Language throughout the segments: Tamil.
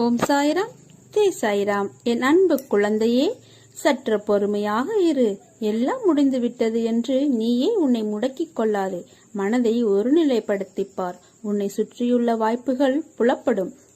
ஓம் சாய்ராம். தே சாய்ராம். என் அன்பு குழந்தையே சற்று பொறுமையாக இரு. எல்லாம் முடிந்துவிட்டது என்று நீயே உன்னை முடக்கிக் கொள்ளாதே. மனதை ஒருநிலைப்படுத்திப்பார். உன்னை சுற்றியுள்ள வாய்ப்புகள் புலப்படும்.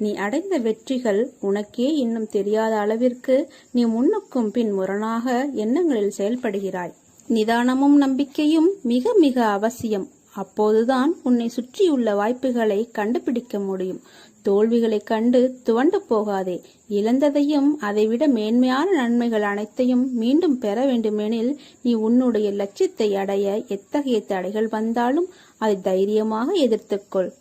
நீ அடைந்த வெற்றிகள் உனக்கே இன்னும் தெரியாத அளவிற்கு நீ முன்னுக்கும் பின் முரணாக எண்ணங்களில் செயல்படுகிறாய். நிதானமும் நம்பிக்கையும் மிக மிக அவசியம். அப்போதுதான் உன்னை சுற்றியுள்ள வாய்ப்புகளை கண்டுபிடிக்க முடியும். தோல்விகளைக் கண்டு துவண்டு போகாதே. இழந்ததையும் அதைவிட மேன்மையான நன்மைகள் அனைத்தையும் மீண்டும் பெற வேண்டுமெனில் நீ உன்னுடைய லட்சியத்தை அடைய எத்தகைய தடைகள் வந்தாலும் அதை தைரியமாக எதிர்த்துக்கொள்.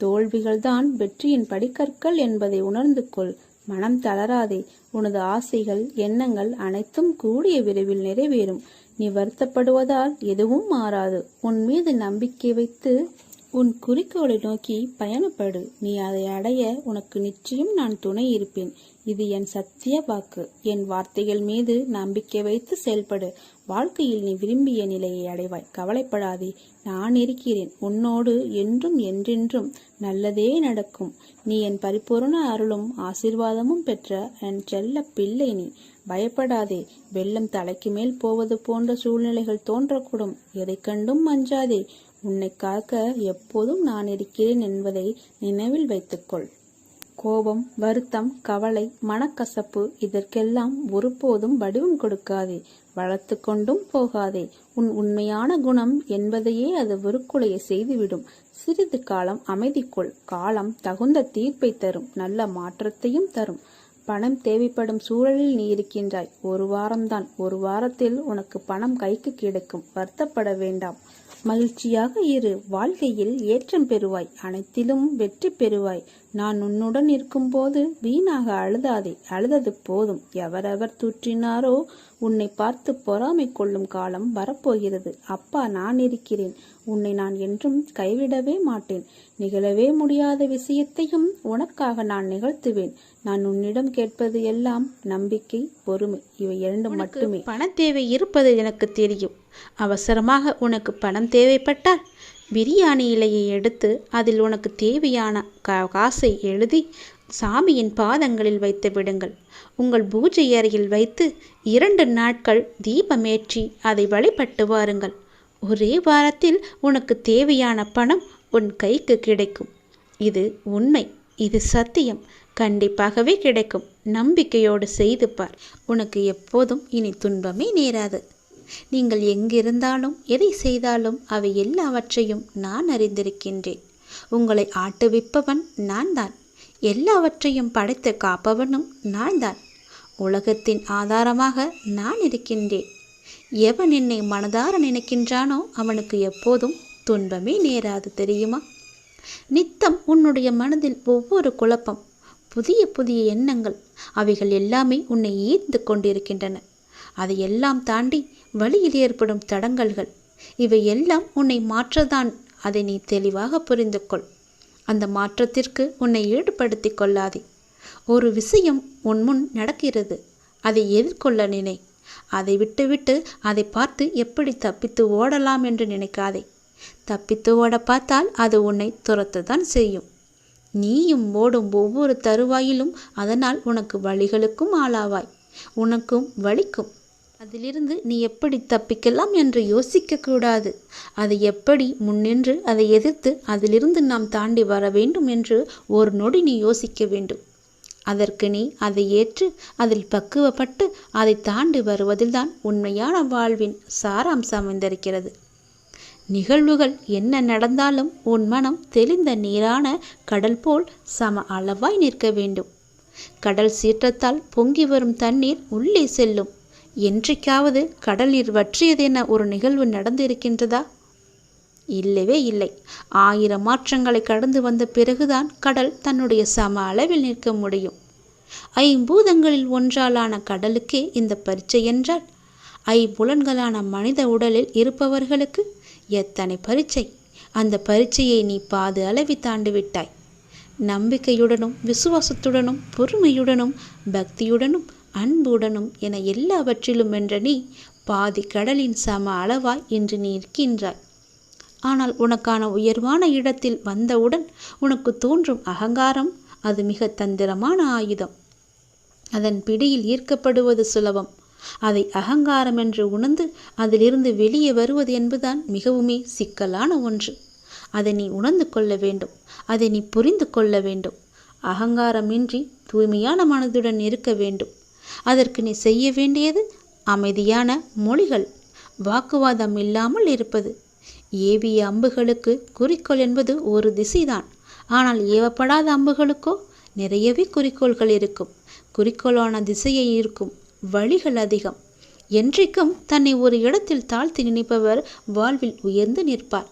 தோல்விகள்தான் வெற்றியின் படிக்கற்கள் என்பதை உணர்ந்து கொள். மனம் தளராதே. உனது ஆசைகள் எண்ணங்கள் அனைத்தும் கூடிய விரைவில் நிறைவேறும். நீ வருத்தப்படுவதால் எதுவும் மாறாது. உன் மீது நம்பிக்கை வைத்து உன் குறிக்கோளை நோக்கி பயணப்படு. நீ அதை அடைய உனக்கு நிச்சயம் நான் துணை இருப்பேன். இது என் சத்திய வாக்கு. என் வார்த்தைகள் மீது நம்பிக்கை வைத்து செயல்படு. வாழ்க்கையில் நீ விரும்பிய நிலையை அடைவாய். கவலைப்படாதே. நான் இருக்கிறேன். உன்னோடு என்றும் என்றென்றும் நல்லதே நடக்கும். நீ என் பரிபூரண அருளும் ஆசீர்வாதமும் பெற்ற என் செல்ல பிள்ளை நீ. பயப்படாதே. வெள்ளம் தலைக்கு மேல் போவது போன்ற சூழ்நிலைகள் தோன்றக்கூடும். எதை கண்டும் அஞ்சாதே. உன்னை காக்க எப்போதும் நான் இருக்கிறேன் என்பதை நினைவில் வைத்துக்கொள். கோபம் வருத்தம் கவலை மனக்கசப்பு இதற்கெல்லாம் ஒருபோதும் வடிவம் கொடுக்காதே. வளர்த்து கொண்டும் போகாதே. உன் உண்மையான குணம் என்பதையே அது வெறுக்குலைய செய்துவிடும். சிறிது காலம் அமைதிக்குள் காலம் தகுந்த தீர்ப்பை தரும். நல்ல மாற்றத்தையும் தரும். பணம் தேவைப்படும் சூழலில் நீ இருக்கின்றாய். ஒரு வாரம்தான். ஒரு வாரத்தில் உனக்கு பணம் கைக்கு கிடைக்கும். வருத்தப்பட வேண்டாம். மகிழ்ச்சியாக இரு. வாழ்க்கையில் ஏற்றம் பெறுவாய். அனைத்திலும் வெற்றி பெறுவாய். நான் உன்னுடன் இருக்கும்போது வீணாக அழுதாதே. அழுதது போதும். எவரெவர் தூற்றினாரோ உன்னை பார்த்து பொறாமை கொள்ளும் காலம் வரப்போகிறது. அப்பா நான் இருக்கிறேன். உன்னை நான் என்றும் கைவிடவே மாட்டேன். நிகழவே முடியாத விஷயத்தையும் உனக்காக நான் நிகழ்த்துவேன். நான் உன்னிடம் கேட்பது எல்லாம் நம்பிக்கை பொறுமை. இவை இரண்டு மட்டுமே. பண தேவை இருப்பது எனக்கு தெரியும். அவசரமாக உனக்கு பணம் தேவைப்பட்டால் பிரியாணி இலையை எடுத்து அதில் உனக்கு தேவையான கா காசை எழுதி சாமியின் பாதங்களில் வைத்து விடுங்கள். உங்கள் பூஜை அறையில் வைத்து இரண்டு நாட்கள் தீபமேற்றி அதை வழிபட்டு வாருங்கள். ஒரே வாரத்தில் உனக்கு தேவையான பணம் உன் கைக்கு கிடைக்கும். இது உண்மை. இது சத்தியம். கண்டிப்பாகவே கிடைக்கும். நம்பிக்கையோடு செய்து பார். உனக்கு எப்போதும் இனி துன்பமே நேராது. நீங்கள் எங்கிருந்தாலும் எதை செய்தாலும் அவை எல்லாவற்றையும் நான் அறிந்திருக்கின்றேன். உங்களை ஆட்டுவிப்பவன் நான் தான் எல்லாவற்றையும் படைத்து காப்பவனும் நான் தான் உலகத்தின் ஆதாரமாக நான் இருக்கின்றேன். எவன் என்னை மனதார நினைக்கின்றானோ அவனுக்கு எப்போதும் துன்பமே நேராது தெரியுமா? நித்தம் உன்னுடைய மனதில் ஒவ்வொரு குழப்பம் புதிய புதிய எண்ணங்கள் அவைகள் எல்லாமே உன்னை ஈர்த்து கொண்டிருக்கின்றன. அதையெல்லாம் தாண்டி வழியில் ஏற்படும் தடங்கல்கள். இவை எல்லாம் உன்னை மாற்றதான். அதை நீ தெளிவாக புரிந்து கொள் அந்த மாற்றத்திற்கு உன்னை ஈடுபடுத்திக் கொள்ளாதே. ஒரு விஷயம் உன் முன் நடக்கிறது. அதை எதிர்கொள்ள நினை. அதை விட்டுவிட்டு அதை பார்த்து எப்படி தப்பித்து ஓடலாம் என்று நினைக்காதே. தப்பித்து ஓட பார்த்தால் அது உன்னை துரத்துதான் செய்யும். நீயும் ஓடும் ஒவ்வொரு தருவாயிலும் அதனால் உனக்கு வழிகளுக்கும் ஆளாவாய். உனக்கும் வலிக்கும் அதிலிருந்து நீ எப்படி தப்பிக்கலாம் என்று யோசிக்கக்கூடாது. அதை எப்படி முன்னின்று அதை எதிர்த்து அதிலிருந்து நாம் தாண்டி வர வேண்டும் என்று ஒரு நொடி நீ யோசிக்க வேண்டும். அதற்கு நீ அதை ஏற்று அதில் பக்குவப்பட்டு அதை தாண்டி வருவதில்தான் உண்மையான வாழ்வின் சாராம்சம் அமைந்திருக்கிறது நிகழ்வுகள் என்ன நடந்தாலும் உன் மனம் தெளிந்த நீரான கடல் போல் சம அளவாய் நிற்க வேண்டும். கடல் சீற்றத்தால் பொங்கி வரும் தண்ணீர் உள்ளே செல்லும். என்றைக்காவது கடல் நீர் வற்றியதென ஒரு நிகழ்வு நடந்திருக்கின்றதா? இல்லவே இல்லை. ஆயிரம் மாற்றங்களை கடந்து வந்த பிறகுதான் கடல் தன்னுடைய சம அளவில் நிற்க முடியும். ஐம்பூதங்களில் ஒன்றாலான கடலுக்கே இந்த பரீட்சை என்றால் ஐம்புலன்களான மனித உடலில் இருப்பவர்களுக்கு எத்தனை பரீட்சை? அந்த பரீட்சையை நீ பாது அளவி தாண்டிவிட்டாய் நம்பிக்கையுடனும் விசுவாசத்துடனும் பொறுமையுடனும் பக்தியுடனும் அன்புடனும் என எல்லாவற்றிலும் வென்ற நீ பாதி கடலின் சம அளவாய் இன்று நீ இருக்கின்றாய் ஆனால் உனக்கான உயர்வான இடத்தில் வந்தவுடன் உனக்கு தோன்றும் அகங்காரம் அது மிக தந்திரமான ஆயுதம். அதன் பிடியில் ஈர்க்கப்படுவது சுலபம். அதை அகங்காரம் என்று உணர்ந்து அதிலிருந்து வெளியே வருவது என்பதுதான் மிகவுமே சிக்கலான ஒன்று. அதை நீ உணர்ந்து கொள்ள வேண்டும். அதை நீ புரிந்து கொள்ள வேண்டும். அகங்காரமின்றி தூய்மையான மனதுடன் இருக்க வேண்டும். அதற்கு நீ செய்ய வேண்டியது அமைதியான மொழிகள். வாக்குவாதம் இல்லாமல் இருப்பது. ஏவிய அம்புகளுக்கு குறிக்கோள் என்பது ஒரு திசைதான். ஆனால் ஏவப்படாத அம்புகளுக்கோ நிறையவே குறிக்கோள்கள் இருக்கும். குறிக்கோளான திசையை இருக்கும் வழிகள் அதிகம். என்றைக்கும் தன்னை ஒரு இடத்தில் தாழ்த்தி நினைப்பவர் வாழ்வில் உயர்ந்து நிற்பார்.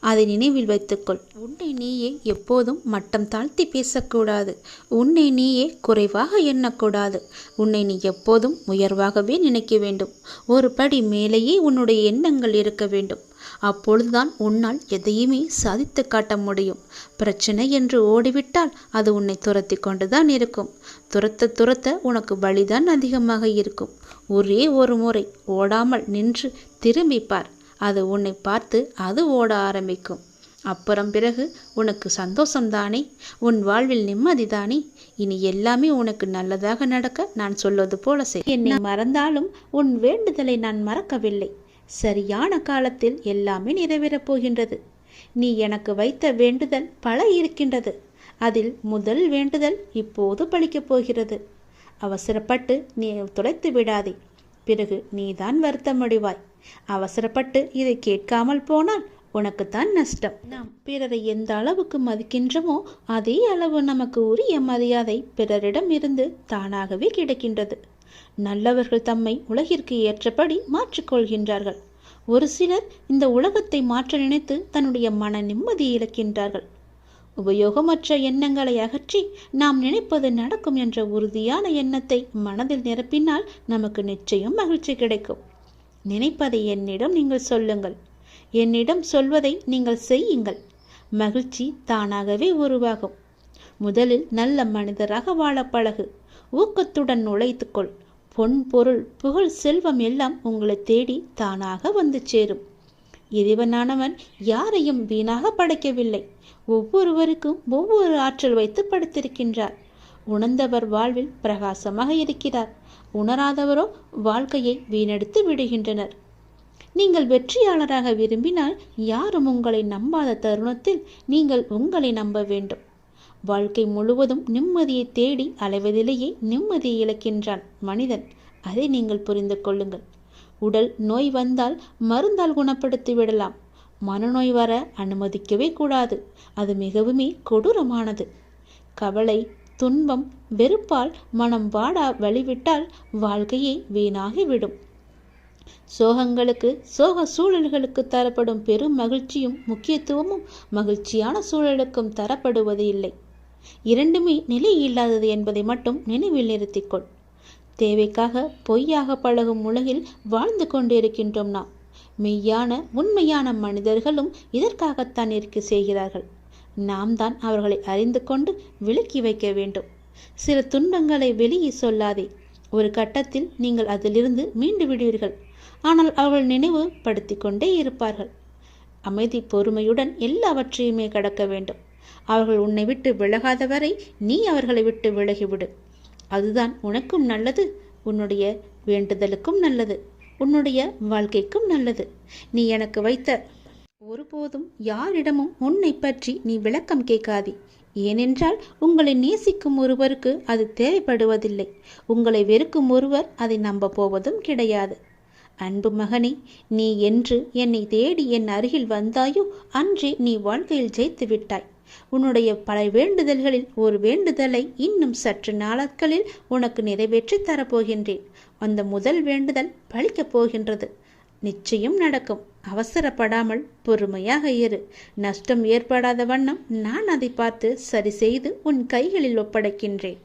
அதை நினைவில் வைத்துக்கொள். உன்னை நீயே எப்போதும் மட்டம் தாழ்த்தி பேசக்கூடாது. உன்னை நீயே குறைவாக எண்ணக்கூடாது. உன்னை நீ எப்போதும் உயர்வாகவே நினைக்க வேண்டும். ஒரு படி மேலேயே உன்னுடைய எண்ணங்கள் இருக்க வேண்டும். அப்பொழுதுதான் உன்னால் எதையுமே சாதித்து காட்ட முடியும். பிரச்சனை என்று ஓடிவிட்டால் அது உன்னை துரத்தி கொண்டுதான் இருக்கும். துரத்த துரத்த உனக்கு வழிதான் அதிகமாக இருக்கும். ஒரே ஒரு முறை ஓடாமல் நின்று திரும்பிப்பார். அது உன்னை பார்த்து அது ஓட ஆரம்பிக்கும். அப்புறம் பிறகு உனக்கு சந்தோஷம்தானே? உன் வாழ்வில் நிம்மதிதானே? இனி எல்லாமே உனக்கு நல்லதாக நடக்க நான் சொல்வது போல செய். என்னை மறந்தாலும் உன் வேண்டுதலை நான் மறக்கவில்லை. சரியான காலத்தில் எல்லாமே நிறைவேறப் போகின்றது. நீ எனக்கு வைத்த வேண்டுதல் பல இருக்கின்றது. அதில் முதல் வேண்டுதல் இப்போது பலிக்கப் போகிறது. அவசரப்பட்டு நீ துளைத்து விடாதே. பிறகு நீதான் வருத்தமடைவாய். அவசரப்பட்டு இதை கேட்காமல் போனால் உனக்குத்தான் நஷ்டம். நாம் பிறரை எந்த அளவுக்கு மதிக்கின்றோமோ அதே அளவு நமக்கு உரிய மரியாதை பிறரிடம் இருந்து தானாகவே கிடைக்கின்றது. நல்லவர்கள் தம்மை உலகிற்கு ஏற்றபடி மாற்றிக்கொள்கின்றார்கள். ஒரு சிலர் இந்த உலகத்தை மாற்ற நினைத்து தன்னுடைய மன நிம்மதியை இழக்கின்றார்கள். உபயோகமற்ற எண்ணங்களை அகற்றி நாம் நினைப்பது நடக்கும் என்ற உறுதியான எண்ணத்தை மனதில் நிரப்பினால் நமக்கு நிச்சயம் மகிழ்ச்சி கிடைக்கும். நினைப்பதை என்னிடம் நீங்கள் சொல்லுங்கள். என்னிடம் சொல்வதை நீங்கள் செய்யுங்கள். மகிழ்ச்சி தானாகவே உருவாகும். முதலில் நல்ல மனிதராக வாழ பழகு. ஊக்கத்துடன் உழைத்துக்கொள். பொன் பொருள் புகழ் செல்வம் எல்லாம் உங்களை தேடி தானாக வந்து சேரும். இறைவனானவன் யாரையும் வீணாக படைக்கவில்லை. ஒவ்வொருவருக்கும் ஒவ்வொரு ஆற்றல் வைத்து படைத்திருக்கின்றார். உணர்ந்தவர் வாழ்வில் பிரகாசமாக இருக்கிறார். உணராதவரோ வாழ்க்கையை வீணெடுத்து விடுகின்றனர். நீங்கள் வெற்றியாளராக விரும்பினால் யாரும் உங்களை நம்பாத தருணத்தில் நீங்கள் உங்களை நம்ப வேண்டும். வாழ்க்கை முழுவதும் நிம்மதியை தேடி அலைவதிலேயே நிம்மதியை இழக்கின்றான் மனிதன். அதை நீங்கள் புரிந்து கொள்ளுங்கள். உடல் நோய் வந்தால் மருந்தால் குணப்படுத்தி விடலாம். மனநோய் வர அனுமதிக்கவே கூடாது. அது மிகவுமே கொடூரமானது. கவலை துன்பம் வெறுப்பால் மனம் வாடா வழிவிட்டால் வாழ்க்கையே வீணாகிவிடும். சோகங்களுக்கு சோக சூழல்களுக்கு தரப்படும் பெரும் மகிழ்ச்சியும் முக்கியத்துவமும் மகிழ்ச்சியான சூழலுக்கும் தரப்படுவது இல்லை. இரண்டுமே நிலை இல்லாதது என்பதை மட்டும் நினைவில் நிறுத்திக்கொள். தேவைக்காக பொய்யாக பழகும் உலகில் வாழ்ந்து கொண்டிருக்கின்றோம் நாம். மெய்யான உண்மையான மனிதர்களும் இதற்காகத்தான் இருக்க செய்கிறார்கள். நாம் தான் அவர்களை அறிந்து கொண்டு விலக்கி வைக்க வேண்டும். சில துன்பங்களை வெளியே சொல்லாதே. ஒரு கட்டத்தில் நீங்கள் அதிலிருந்து மீண்டு விடுவீர்கள். ஆனால் அவர்கள் நினைவு படுத்தி கொண்டே இருப்பார்கள். அமைதி பொறுமையுடன் எல்லாவற்றையுமே கடக்க வேண்டும். அவர்கள் உன்னை விட்டு விலகாத வரை நீ அவர்களை விட்டு விலகிவிடு. அதுதான் உனக்கும் நல்லது உன்னுடைய வேண்டுதலுக்கும் நல்லது உன்னுடைய வாழ்க்கைக்கும் நல்லது. நீ எனக்கு வைத்த ஒருபோதும் யாரிடமும் உன்னை பற்றி நீ விளக்கம் கேட்காதே. ஏனென்றால் உங்களை நேசிக்கும் ஒருவருக்கு அது தேவைப்படுவதில்லை. உங்களை வெறுக்கும் ஒருவர் அதை நம்ப போவதும் கிடையாது. அன்பு மகனே நீ என்று என்னை தேடி என் அருகில் வந்தாயோ அன்றே நீ வாழ்க்கையில் ஜெயித்து விட்டாய். உன்னுடைய பல வேண்டுதல்களில் ஒரு வேண்டுதலை இன்னும் சற்று நாட்களில் உனக்கு நிறைவேற்றி தரப்போகின்றேன். அந்த முதல் வேண்டுதல் பலிக்கப் போகின்றது. நிச்சயம் நடக்கும். அவசரப்படாமல் பொறுமையாக இரு. நஷ்டம் ஏற்படாத வண்ணம் நான் அதை பார்த்து சரி செய்து உன் கைகளில் ஒப்படைக்கின்றேன்.